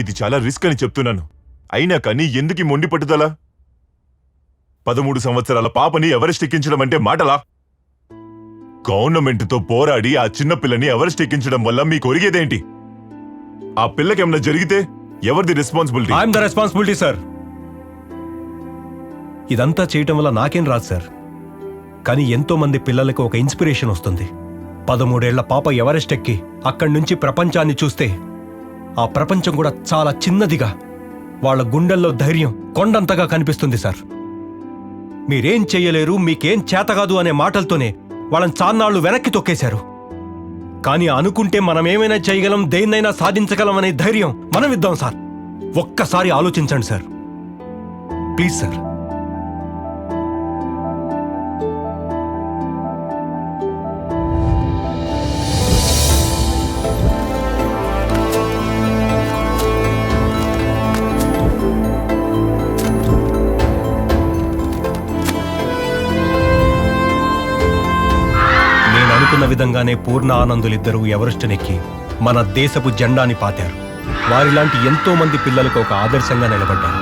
ఇది చాలా రిస్క్ అని చెప్తున్నాను. అయినా కానీ ఎందుకు ఈ మొండి పట్టుదల? పదమూడు సంవత్సరాల పాపని ఎవరెస్ట్ ఎక్కించడం అంటే మాటలా? గవర్నమెంట్తో పోరాడి ఆ చిన్న పిల్లని ఎవరెస్ట్ ఎక్కించడం వల్ల మీకు ఒరిగేదేంటి? ఆ పిల్లకేమన్నా జరిగితే ఎవరిది responsibility I'm the responsibility sir ఇదంతా చేయటం వల్ల నాకేం రాదు సార్ కానీ ఎంతో మంది పిల్లలకు ఒక ఇన్స్పిరేషన్ వస్తుంది. పదమూడేళ్ళ పాప ఎవరెస్ట్ ఎక్కి అక్కడి నుంచి ప్రపంచాన్ని చూస్తే ఆ ప్రపంచం కూడా చాలా చిన్నదిగా. వాళ్ళ గుండెల్లో ధైర్యం కొండంతగా కనిపిస్తుంది సార్. మీరేం చెయ్యలేరు మీకేం చేతకాదు అనే మాటలతోనే వాళ్ళని చాన్నాళ్ళు వెనక్కి తొక్కేశారు. కానీ అనుకుంటే మనమేమైనా చేయగలం దేన్నైనా సాధించగలం అనే ధైర్యం మనం ఇద్దాం సార్. ఒక్కసారి ఆలోచించండి సార్. Please sir. అనుకున్న విధంగానే పూర్ణ ఆనందులిద్దరూ ఎవరెస్టునెక్కి మన దేశపు జెండాని పాతారు. వారిలాంటి ఎంతో మంది పిల్లలకు ఒక ఆదర్శంగా నిలబడ్డారు.